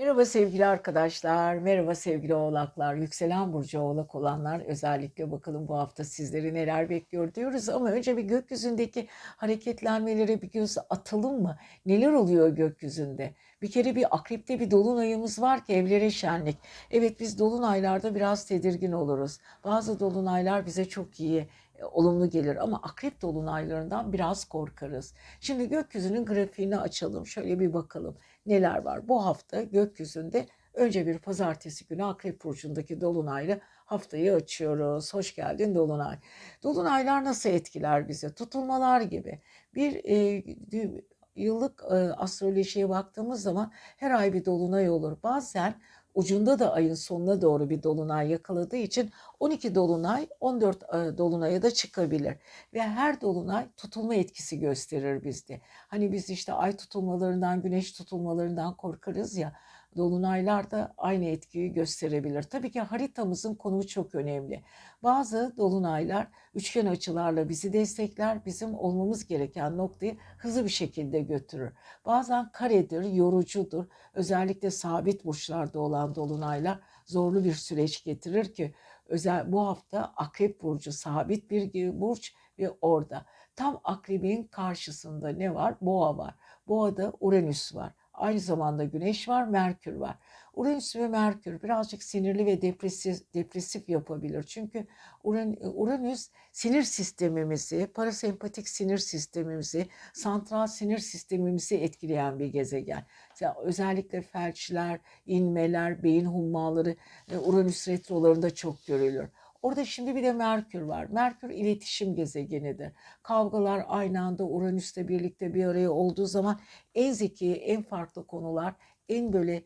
Merhaba sevgili arkadaşlar, merhaba sevgili oğlaklar, yükselen burcu oğlak olanlar özellikle bakalım bu hafta sizleri neler bekliyor diyoruz. Ama önce bir gökyüzündeki hareketlenmelere bir göz atalım mı? Neler oluyor gökyüzünde? Bir kere bir akrepte bir dolunayımız var ki evlere şenlik. Evet biz dolunaylarda biraz tedirgin oluruz. Bazı dolunaylar bize çok iyi olumlu gelir ama akrep dolunaylarından biraz korkarız. Şimdi gökyüzünün grafiğini açalım. Şöyle bir bakalım neler var. Bu hafta gökyüzünde önce bir pazartesi günü Akrep Burcu'ndaki Dolunay'la haftayı açıyoruz. Hoş geldin Dolunay. Dolunaylar nasıl etkiler bize? Tutulmalar gibi. Bir e, yıllık e, astrolojiye baktığımız zaman her ay bir dolunay olur. Bazen ucunda da ayın sonuna doğru bir dolunay yakaladığı için 12 dolunay 14 e, dolunaya da çıkabilir. Ve her dolunay tutulma etkisi gösterir bizde. Hani biz işte ay tutulmalarından, güneş tutulmalarından korkarız ya. Dolunaylar da aynı etkiyi gösterebilir. Tabii ki haritamızın konumu çok önemli. Bazı dolunaylar üçgen açılarla bizi destekler, bizim olmamız gereken noktayı hızlı bir şekilde götürür. Bazen karedir, yorucudur. Özellikle sabit burçlarda olan dolunaylar zorlu bir süreç getirir ki özel bu hafta Akrep burcu sabit bir burç ve orada tam akrebin karşısında ne var? Boğa var. Boğada Uranüs var. Aynı zamanda Güneş var, Merkür var. Uranüs ve Merkür birazcık sinirli ve depresif, depresif yapabilir. Çünkü Uranüs sinir sistemimizi, parasempatik sinir sistemimizi, santral sinir sistemimizi etkileyen bir gezegen. Özellikle felçler, inmeler, beyin hummaları e, Uranüs retrolarında çok görülür. Orada şimdi bir de Merkür var. Merkür iletişim gezegenidir. Kavgalar aynı anda Uranüs'le birlikte bir araya olduğu zaman en zeki, en farklı konular, en böyle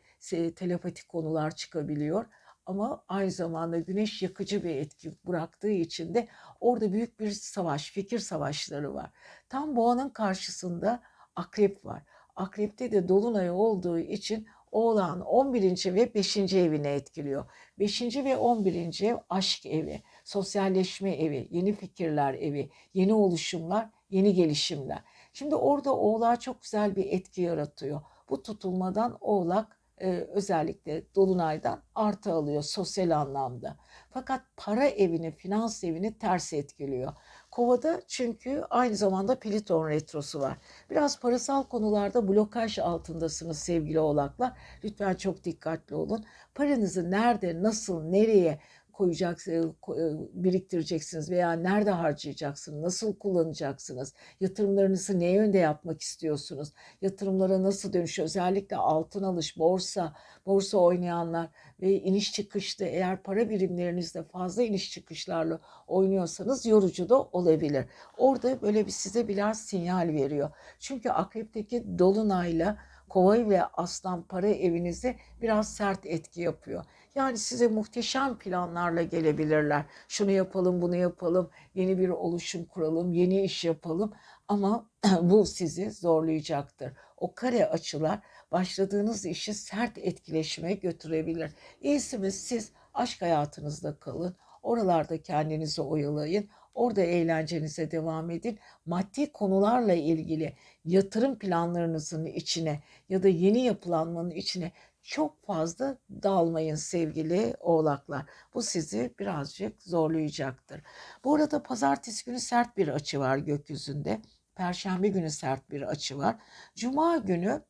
telepatik konular çıkabiliyor. Ama aynı zamanda güneş yakıcı bir etki bıraktığı için de orada büyük bir savaş, fikir savaşları var. Tam boğanın karşısında akrep var. Akrepte de dolunay olduğu için Oğlan 11. ve 5. evini etkiliyor. 5. ve 11. ev aşk evi, sosyalleşme evi, yeni fikirler evi, yeni oluşumlar, yeni gelişimler. Şimdi orada oğlağa çok güzel bir etki yaratıyor. Bu tutulmadan oğlak e, özellikle dolunaydan artı alıyor sosyal anlamda. Fakat para evini, finans evini ters etkiliyor. Kovada çünkü aynı zamanda Pliton retrosu var. Biraz parasal konularda blokaj altındasınız sevgili oğlaklar. Lütfen çok dikkatli olun. Paranızı nerede, nasıl, nereye koyacaksınız, e, e, biriktireceksiniz veya nerede harcayacaksınız, nasıl kullanacaksınız, yatırımlarınızı ne yönde yapmak istiyorsunuz, yatırımlara nasıl dönüş, özellikle altın alış, borsa, borsa oynayanlar ve iniş çıkışta eğer para birimlerinizde fazla iniş çıkışlarla oynuyorsanız yorucu da olabilir. Orada böyle bir size biraz sinyal veriyor. Çünkü akrepteki dolunayla kova ve aslan para evinize biraz sert etki yapıyor. Yani size muhteşem planlarla gelebilirler. Şunu yapalım, bunu yapalım, yeni bir oluşum kuralım, yeni iş yapalım. Ama bu sizi zorlayacaktır. O kare açılar başladığınız işi sert etkileşime götürebilir. İyisi mi siz aşk hayatınızda kalın. Oralarda kendinizi oyalayın. Orada eğlencenize devam edin. Maddi konularla ilgili yatırım planlarınızın içine ya da yeni yapılanmanın içine çok fazla dalmayın sevgili oğlaklar. Bu sizi birazcık zorlayacaktır. Bu arada pazartesi günü sert bir açı var gökyüzünde. Perşembe günü sert bir açı var. Cuma günü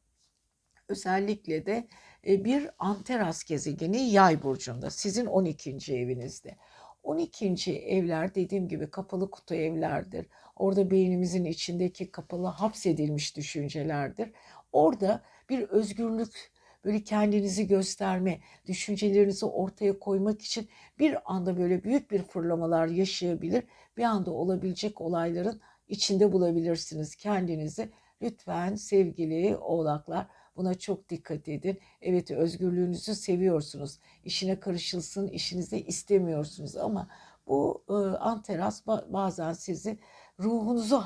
özellikle de e, bir anteras gezegeni yay burcunda sizin 12. evinizde. 12. evler dediğim gibi kapalı kutu evlerdir. Orada beynimizin içindeki kapalı hapsedilmiş düşüncelerdir. Orada bir özgürlük böyle kendinizi gösterme, düşüncelerinizi ortaya koymak için bir anda böyle büyük bir fırlamalar yaşayabilir. Bir anda olabilecek olayların içinde bulabilirsiniz kendinizi. Lütfen sevgili oğlaklar buna çok dikkat edin. Evet özgürlüğünüzü seviyorsunuz. İşine karışılsın, işinize istemiyorsunuz ama bu e, anteras bazen sizi ruhunuzu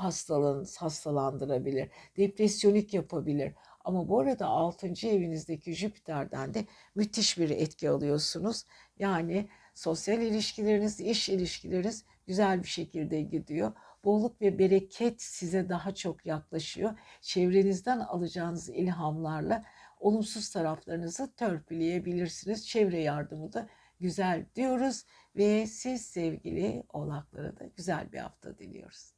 hastalandırabilir, depresyonik yapabilir. Ama bu arada 6. evinizdeki Jüpiter'den de müthiş bir etki alıyorsunuz. Yani sosyal ilişkileriniz, iş ilişkileriniz güzel bir şekilde gidiyor. Bolluk ve bereket size daha çok yaklaşıyor. Çevrenizden alacağınız ilhamlarla olumsuz taraflarınızı törpüleyebilirsiniz. Çevre yardımı da güzel diyoruz ve siz sevgili oğlaklara da güzel bir hafta diliyoruz.